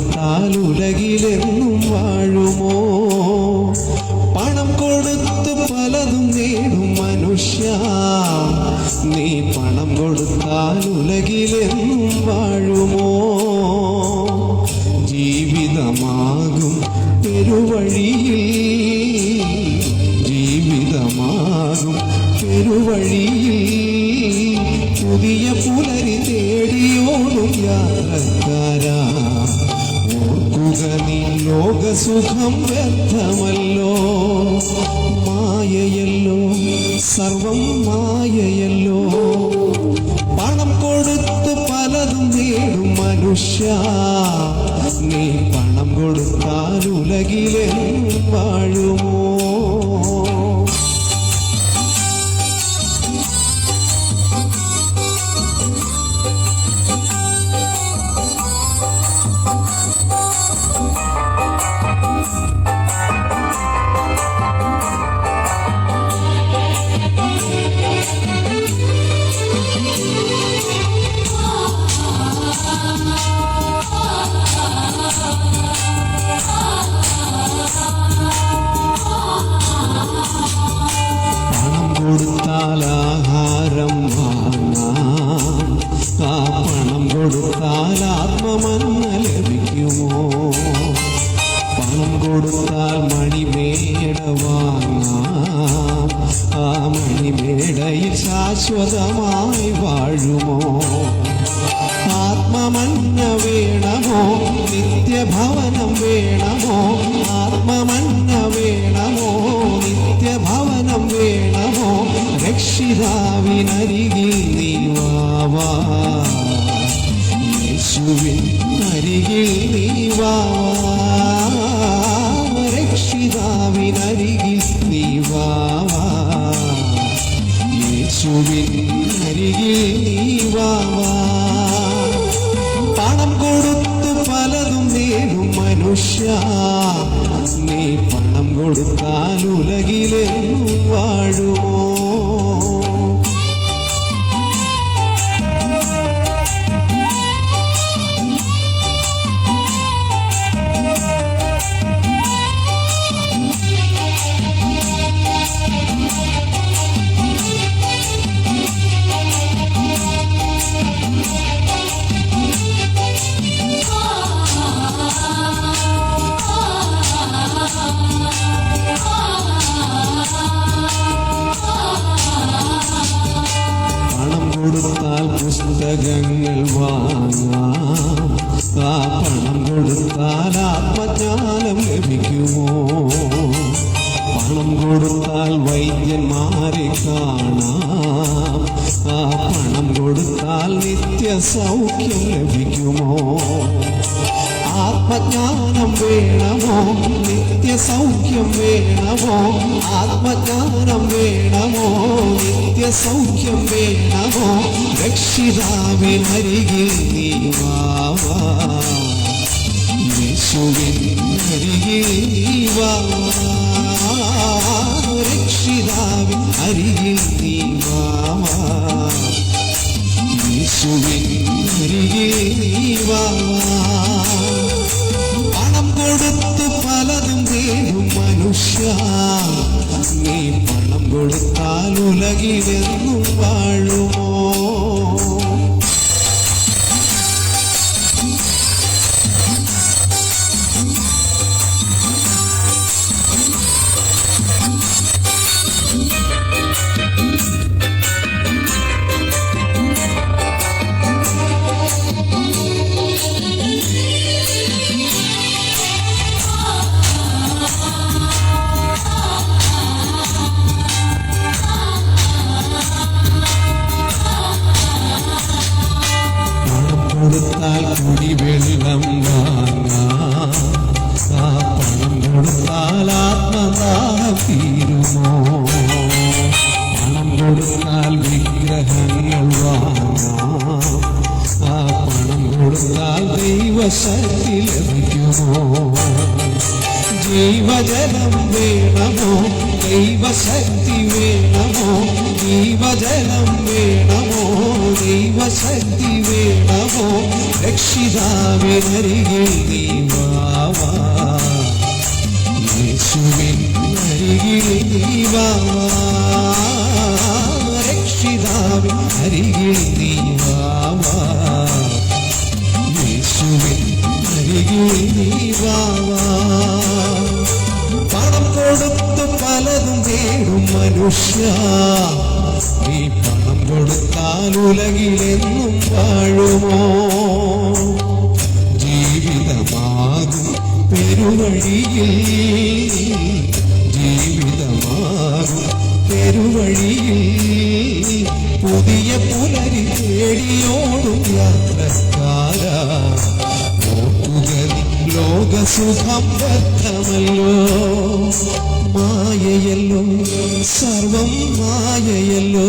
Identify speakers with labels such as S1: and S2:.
S1: മനുഷ്യ നീ പണം കൊടുത്താൽ ഉലകിലെന്നും വാഴുമോ? പണം കൊടുത്ത് പലതും നേടും മനുഷ്യ. നീ പണം കൊടുത്താലുലകിലെന്നും വാഴുമോ? ജീവിതമാകും പെരുവഴിയിൽ. ജീവിതമാകും പെരുവഴിയിൽ. പുതിയ പുലരി തേടിയോടും യാത്രക്കാരാ. നീ ലോകസുഖം വ്യർത്ഥമല്ലോ. മായയല്ലോ. സർവം മായയല്ലോ. പണം കൊടുത്ത് പലതും നേടും മനുഷ്യ. നീ പണം കൊടുത്താൽ ഉലകിലെ വാഴുമോ? കൊടുത്താൽ ആത്മമന്ന ലഭിക്കുമോ പണം കൊടുത്താൽ മണിമേട ആ മണിമേടയിൽ ശാശ്വതമായി വാഴുമോ? ആത്മമന്ന വേണമോ? നിത്യഭവനം വേണമോ? ആത്മമന്ന വേണമോ? നിത്യഭവനം വേണമോ? രക്ഷിതാവിനരികിൽ നീ വാവാ യേശുവിൻ അരികിൽ നീ വാവാ രക്ഷിതാവിനരികിൽ നീ വാ. യേശുവിൻ അരികിൽ നീ വാ. പണം കൊടുത്ത് പലതും നേടും മനുഷ്യ. നീ പണം കൊടുത്താൽ ഉലകിലെന്നും വാഴുമോ? പുസ്തകങ്ങൾ വാങ്ങാം. പണം കൊടുത്താൽ ആത്മജ്ഞാനം ലഭിക്കുമോ? പണം കൊടുത്താൽ വൈദ്യന്മാരെ കാണാം. ആ പണം കൊടുത്താൽ നിത്യ സൗഖ്യം ലഭിക്കുമോ? ആത്മജ്ഞാനം വേണമോ? നിത്യ സൗഖ്യം വേണമോ? ആത്മജ്ഞാനം വേണമോ? നിത്യ സൗഖ്യം വേണമോ രക്ഷിതാവിനരികിൽ നീ വാവാ യേശുവിൻ അരികിൽ നീ വാവാ ഉലകിലെന്നും വാഴുമോ ആത്മദാഹം തീരുമോ പണം കൊടുത്താൽ വിഗ്രഹങ്ങൾ വാങ്ങാം. ആ പണം കൊടുത്താൽ ദൈവശക്തി ലഭിക്കുമോ? ജീവജലം വേണമോ? ദൈവശക്തി വേണമോ? ജീവജലം വേണമോ? ദൈവശക്തി വേണമോ? രക്ഷിതാവിനരികിൽ നീ വാവാ യേശുവിൻ രക്ഷിതാവിൻ അരികിൽ നീ വാവാ യേശുവിൻ അരികിൽ നീ വാവാ പണം കൊടുത്തു പലതും നേടും മനുഷ്യ. നീ പണം കൊടുത്താൽ ഉലകിലെന്നും വാഴുമോ? പെരുവഴിയിൽ പുതിയ പുലരി തേടിയോടും യാത്രക്കാര. ലോകസുഖം വ്യർത്ഥമല്ലോ മായയല്ലോ സർവം മായയല്ലോ.